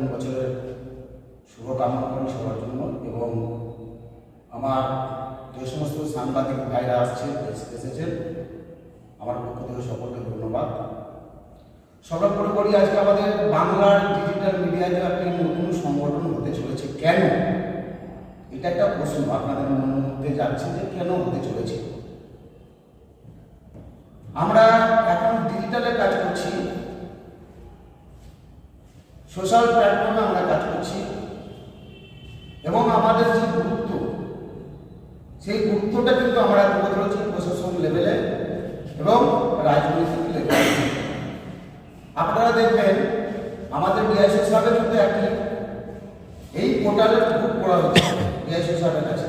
নতুন বছরের শুভকামনা করি সবার জন্য এবং আমার যে সমস্ত সাংবাদিক ভাইরা আসছে এসেছেন, আমার পক্ষ থেকে সকলকে ধন্যবাদ। সর্বোপরি করি আজকে আমাদের বাংলার ডিজিটাল মিডিয়াতে একটি নতুন সংগঠন হতে চলেছে। কেন? এটা একটা প্রশ্ন আপনাদের মনের মধ্যে যাচ্ছে যে কেন হতে চলেছে। আমরা এখন ডিজিটালে কাজ করছি। সোশ্যাল প্ল্যাটফর্মে আমরা কাজ করছি। এবং আমাদের যে গুরুত্ব, সেই গুরুত্বটা কিন্তু আমরা তুলে ধরেছি প্রশাসন লেভেলে এবং রাজনৈতিক লেভেলে আপনারা দেখবেন, আমাদের ডিআইসি সাহেবের কিন্তু একটি এই পোর্টালে বুক করা হচ্ছে ডিআইসি সাহেবের কাছে।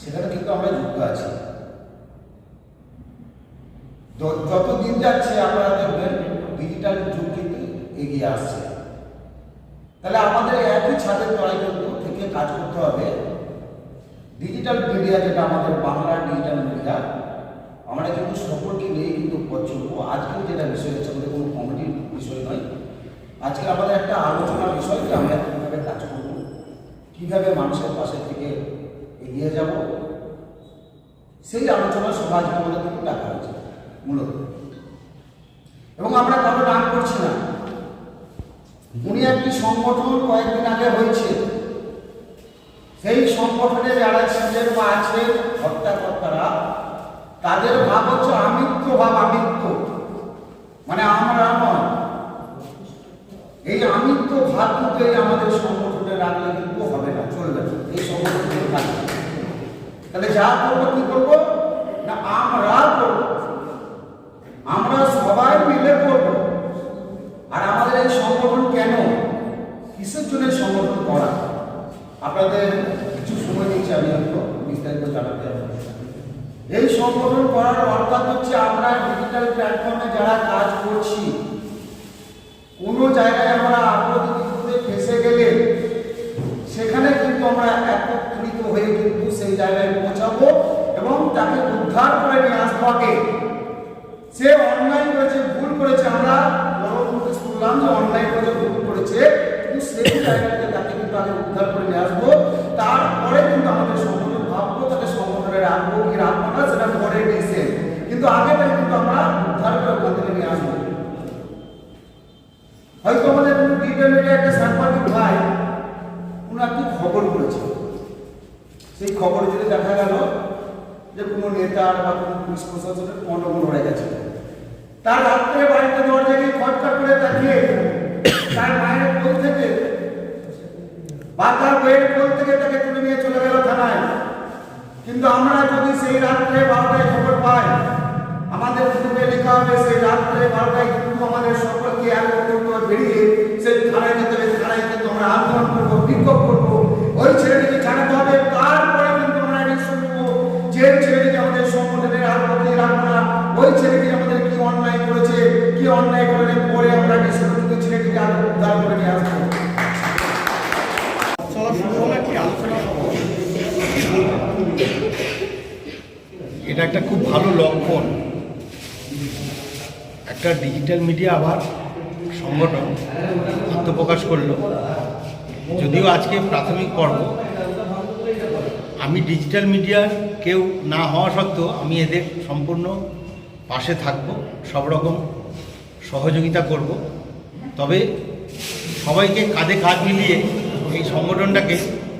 সেখানে কিন্তু আমরা যুক্ত আছি। যত দিন যাচ্ছে আপনারা দেখবেন ডিজিটাল যুগ কিন্তু এগিয়ে আসছে। তাহলে আমাদের একই ছাদের তলায় কিন্তু থেকে কাজ করতে হবে। ডিজিটাল মিডিয়া যেটা আমাদের বাংলা ডিজিটাল মিডিয়া আমরা কিন্তু সকলকে নিয়ে কিন্তু পথ চলবো। আজকেও যেটা বিষয় হচ্ছে আমাদের কোনো কমেডির বিষয় নয়। আজকে আমাদের একটা আলোচনার বিষয় যে আমরা কীভাবে কাজ করব, কীভাবে মানুষের পাশে থেকে এগিয়ে যাব, সেই আলোচনা আজকে আমাদের কিন্তু ডাকা হয়েছে, মূলত। এবং আমরা কারও নাম উনি একটি সংগঠন কয়েকদিন আগে হয়েছে। সেই সংগঠনে যারা ছিলেন বা আছেন, হত্যাকর্তারা, তাদের ভাব হচ্ছে আমিত্ব ভাব আমিত্ব মানে আমরা নয় এই আমিত্ব ভাব কিন্তু এই আমাদের সংগঠনে রাখলে কিন্তু হবে না চলবে না এই সংগঠনে থাকবে তাহলে যা করব কি করব না আমরা করব আমরা সবাই মিলে করব আর আমাদের এই সংগঠন কেন কিসের জন্য এই সংগঠন করা আপনাদের কিছু সময় বিস্তারিত জানাতে হবে। এই সংগঠন করার অর্থাৎ হচ্ছে আমরা ডিজিটাল প্ল্যাটফর্মে যারা কাজ করছি, কোনো জায়গায় আমরা বিপদে ফেসে গেলে সেখানে কিন্তু আমরা একত্রিত হয়ে কিন্তু সেই জায়গায় পৌঁছাবো এবং তাকে উদ্ধার করে নিয়ে আসব আগে। সে অন্যায় করেছে ভুল করেছে, আমরা পরবর্তী শুনলাম যে অন্যায় করেছে ভুল খবরে যদি দেখা গেল যে কোনো নেতার বা কোনো পুলিশ প্রশাসনের গণ্ডগোল হয়ে গেছে। তার রাত্রে বাড়িতে দরজা গিয়ে খটকা করে তাকিয়ে তার মায়ের কোল থেকে বা তার বইয়ের কোল থেকে তাকে তুলে নিয়ে চলে গেল থানায়। কিন্তু আমরা যদি সেই রাত্রে বারোটায় খবর পাই, আমাদের গ্রুপে লেখা হবে সেই রাত্রে বারোটায় কিন্তু আমাদের সকলকে একত্রিত করে বেরিয়ে সেই থানায় যেতে হবে, থানায় কিন্তু আমরা আন্দোলন করব, বিক্ষোভ করব। ওই ছেলেটিকে করে পরে আমরা উদ্ধার করে নিয়ে এটা একটা খুব ভালো লক্ষণ একটা ডিজিটাল মিডিয়া আবার সংগঠন আত্মপ্রকাশ করল। যদিও আজকে প্রাথমিক পর্ব, আমি ডিজিটাল মিডিয়ার কেউ না হওয়া সত্ত্বেও আমি এদের সম্পূর্ণ পাশে থাকব। সব রকম সহযোগিতা করব। তবে সবাইকে কাঁধে কাঁধ মিলিয়ে এই সংগঠনটাকে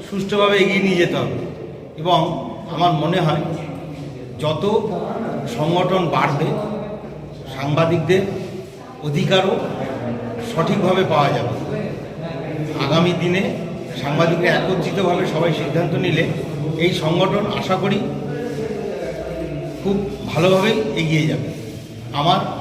সুষ্ঠুভাবে এগিয়ে নিয়ে যেতে হবে। এবং আমার মনে হয় যত সংগঠন বাড়বে, সাংবাদিকদের অধিকারও সঠিকভাবে পাওয়া যাবে। আগামী দিনে সাংবাদিকরা একত্রিতভাবে সবাই সিদ্ধান্ত নিলে এই সংগঠন আশা করি খুব ভালোভাবেই এগিয়ে যাবে। আমার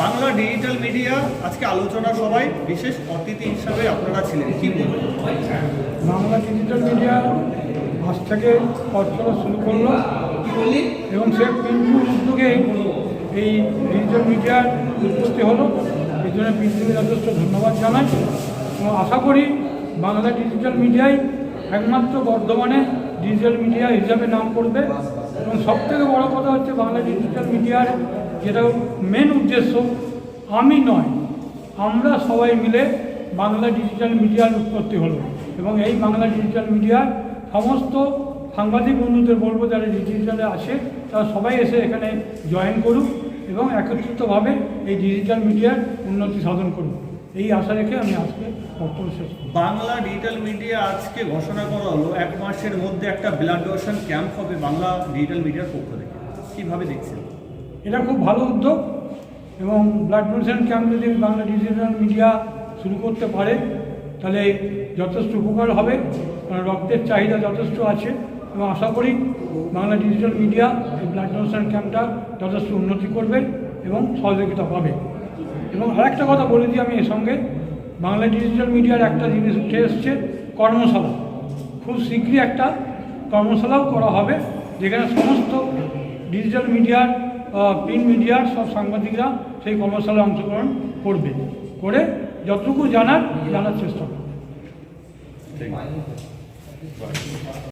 বাংলা ডিজিটাল মিডিয়া আজকে আলোচনা সবাই বিশেষ অতিথি হিসাবে আপনারা ছিলেন। কি বলবেন? বাংলা ডিজিটাল মিডিয়া আজ থেকে কাজ শুরু করল এবং সে পিন্টুর উদ্যোগে এই ডিজিটাল মিডিয়ার উৎপত্তি হলো। এই জন্য পিন্টুকে যথেষ্ট ধন্যবাদ জানাই। এবং আশা করি বাংলা ডিজিটাল মিডিয়াই একমাত্র বর্ধমানে ডিজিটাল মিডিয়া হিসাবে নাম করবে। এবং সবথেকে বড় কথা হচ্ছে বাংলা ডিজিটাল মিডিয়ার যেটা মেন উদ্দেশ্য, আমি নয়, আমরা সবাই মিলে বাংলা ডিজিটাল মিডিয়ার উৎপত্তি হলো এবং এই বাংলা ডিজিটাল মিডিয়ার সমস্ত সাংবাদিক বন্ধুদের বলব যারা ডিজিটালে আসে তারা সবাই এসে এখানে জয়েন করুক এবং একত্রিতভাবে এই ডিজিটাল মিডিয়ার উন্নতি সাধন করুক। এই আশা রেখে আমি আজকে বক্তব্য শেষ বাংলা ডিজিটাল মিডিয়া আজকে ঘোষণা করা হলো, এক মাসের মধ্যে একটা ব্লাড ডোনেশন ক্যাম্প হবে বাংলা ডিজিটাল মিডিয়ার পক্ষ থেকে। কীভাবে দেখছেন? এটা খুব ভালো উদ্যোগ এবং ব্লাড ডোনেশন ক্যাম্প যদি বাংলা ডিজিটাল মিডিয়া শুরু করতে পারে, তাহলে যথেষ্ট উপকার হবে। কারণ রক্তের চাহিদা যথেষ্ট আছে এবং আশা করি বাংলা ডিজিটাল মিডিয়া এই ব্লাড ডোনেশন ক্যাম্পটা যথেষ্ট উন্নতি করবে এবং সহযোগিতা পাবে। এবং আরেকটা কথা বলে দিই আমি এর সঙ্গে, বাংলা ডিজিটাল মিডিয়ার একটা জিনিস উঠে এসছে, কর্মশালা। খুব শীঘ্রই একটা কর্মশালাও করা হবে, যেখানে সমস্ত ডিজিটাল মিডিয়ার প্রিন্ট মিডিয়ার সব সাংবাদিকরা সেই কর্মশালায় অংশগ্রহণ করবে। করে যতটুকু জানার জানার চেষ্টা করবে।